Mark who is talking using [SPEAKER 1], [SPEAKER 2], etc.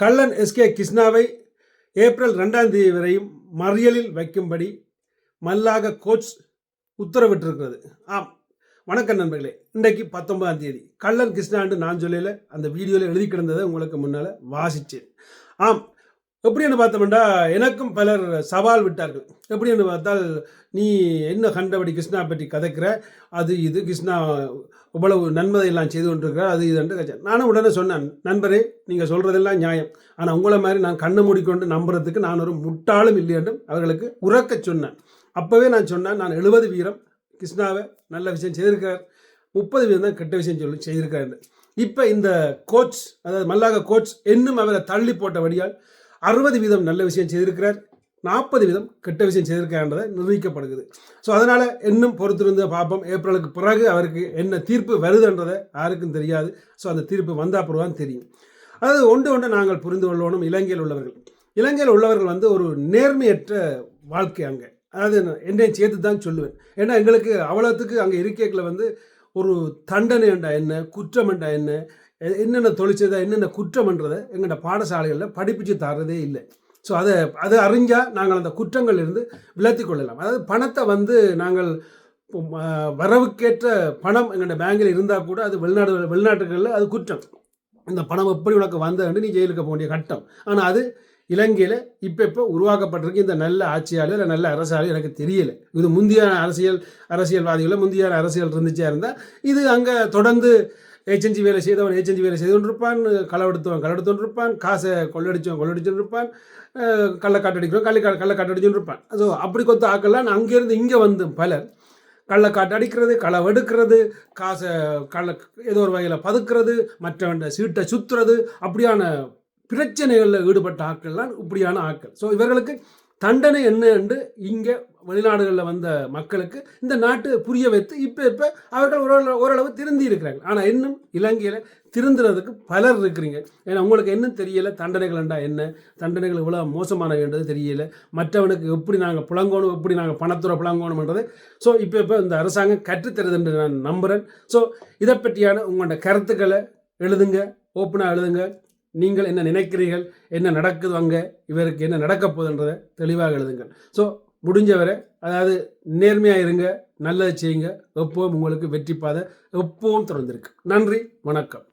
[SPEAKER 1] கள்ளன் SK கிருஷ்ணாவை April ரெண்டாம் தேதி வரையும் மறியலில் வைக்கும்படி மல்லாக கோச் உத்தரவிட்டிருக்கிறது. ஆம் வணக்கம் நண்பர்களே. இன்றைக்கு பத்தொன்பதாம் தேதி. கள்ளன் கிருஷ்ணாண்டு நான் சொல்லல அந்த வீடியோவில் எழுதி கிடந்ததை உங்களுக்கு முன்னால் வாசிச்சேன். ஆம் எப்படின்னு பார்த்தோம்னா எனக்கும் பலர் சவால் விட்டார்கள். எப்படின்னு பார்த்தால் நீ என்ன கண்டபடி கிருஷ்ணா பற்றி கதைக்கிற? அது இது கிருஷ்ணா இவ்வளவு நன்மதையெல்லாம் செய்து கொண்டிருக்கிறார் அது இது என்று கச்சேன் நானும் உடனே சொன்னேன் நண்பரே நீங்கள் சொல்கிறதெல்லாம் நியாயம். ஆனால் உங்களை மாதிரி நான் கண்ணை மூடிக்கொண்டு நம்புறதுக்கு நான் ஒரு முட்டாளும் இல்லை என்றும் அவர்களுக்கு உறக்க சொன்னேன். அப்போவே நான் சொன்னேன் நான் எழுபது வீரம் கிருஷ்ணாவை நல்ல விஷயம் செய்திருக்கிறார். முப்பது வீதம் தான் கெட்ட விஷயம் சொல்லி செய்திருக்காரு இப்போ இந்த கோச் அதாவது மல்லாக கோச் இன்னும் அவரை தள்ளி போட்டபடியால் அறுபது வீதம் நல்ல விஷயம் செய்திருக்கிறார் நாற்பது வீதம் கெட்ட விஷயம் செய்திருக்கான்றதை நிரூபிக்கப்படுகிறது. ஸோ அதனால் இன்னும் பொறுத்திருந்த பார்ப்போம். ஏப்ரலுக்கு பிறகு அவருக்கு என்ன தீர்ப்பு வருதுன்றதை யாருக்கும் தெரியாது. ஸோ அந்த தீர்ப்பு வந்தால் பிறகுதான் தெரியும். அதாவது ஒன்று ஒன்று நாங்கள் புரிந்து கொள்ளணும் இலங்கையில் உள்ளவர்கள். இலங்கையில் உள்ளவர்கள் வந்து ஒரு நேர்மையற்ற வாழ்க்கை அங்கே. அதாவது என்னையும் சேர்த்து தான் சொல்லுவேன். ஏன்னா எங்களுக்கு அவ்வளோத்துக்கு அங்கே இருக்கைகளை வந்து ஒரு தண்டனை என்றா என்ன குற்றம் என்றா என்ன என்னென்ன தொழிற்சதை என்னென்ன குற்றம்ன்றதை எங்களோட பாடசாலைகளில் படிப்பிச்சு தரதே இல்லை. ஸோ அதை அதை அறிஞ்சால் நாங்கள் அந்த குற்றங்கள் இருந்து விலத்தி கொள்ளலாம். அதாவது பணத்தை வந்து நாங்கள் வரவுக்கேற்ற பணம் எங்களோட பேங்கில் இருந்தால் கூட அது வெளிநாடு வெளிநாட்டுகளில் அது குற்றம். இந்த பணம் எப்படி உனக்கு வந்ததுன்னு நீ ஜெயிலுக்கு போக வேண்டிய கட்டம். ஆனால் அது இலங்கையில் இப்போ இப்போ உருவாக்கப்பட்டிருக்கு. இந்த நல்ல ஆட்சியாளர் இல்லை நல்ல அரசாலும் எனக்கு தெரியலை. இது முந்தைய அரசியல் அரசியல்வாதிகளோ முந்தைய அரசியல் இருந்துச்சா இருந்தால் இது அங்கே தொடர்ந்து ஏஜென்சி வேலை செய்தவன் ஏஜென்சி வேலை செய்து இருப்பான். களவெடுத்தவன் களவெடுத்து இருப்பான். காசை கொள்ளடிச்சவன் கொள்ளடிச்சு இருப்பான். கள்ள காட்டடிக்கிறவன் கள்ளி கள்ள காட்டடிச்சுன்னு இருப்பான். ஸோ அப்படி கொத்த ஆக்கெல்லாம் அங்கேருந்து இங்கே வந்து பலர் கள்ளக்காட்டு அடிக்கிறது களவெடுக்கிறது காசை கள்ள ஏதோ ஒரு வகையில் பதுக்கிறது மற்றவன் சீட்டை சுற்றுறது அப்படியான பிரச்சனைகளில் ஈடுபட்ட ஆக்கள்லாம் இப்படியான ஆக்கள் ஸோ இவர்களுக்கு தண்டனை என்ன என்று இங்கே வெளிநாடுகளில் வந்த மக்களுக்கு இந்த நாட்டு புரிய வைத்து இப்போ இப்போ அவர்கள் ஓரளவு ஓரளவு திருந்தி இருக்கிறாங்க ஆனால் இன்னும் இலங்கையில் திருந்துறதுக்கு பலர் இருக்கிறீங்க. ஏன்னா உங்களுக்கு என்ன தெரியலை தண்டனைகள்ண்டா என்ன? தண்டனைகள் இவ்வளோ மோசமானதுன்றது வேண்டது தெரியல. மற்றவனுக்கு எப்படி நாங்கள் புலங்கோணும் எப்படி நாங்கள் பணத்துறை புலங்கோணும்ன்றது ஸோ இப்போ இப்போ இந்த அரசாங்கம் கற்றுத்தருது என்று நான் நம்புகிறேன் ஸோ இதை பற்றியான உங்களோட கருத்துக்களை எழுதுங்க ஓப்பனாக எழுதுங்க. நீங்கள் என்ன நினைக்கிறீர்கள்? என்ன நடக்குது அங்கே? இவருக்கு என்ன நடக்க போகுதுன்றதை தெளிவாக எழுதுங்கள். ஸோ முடிஞ்சவரை அதாவது நேர்மையாக இருங்க நல்லது செய்யுங்க. எப்போவும் உங்களுக்கு வெற்றி பாதை எப்பவும் திறந்திருக்கு. நன்றி வணக்கம்.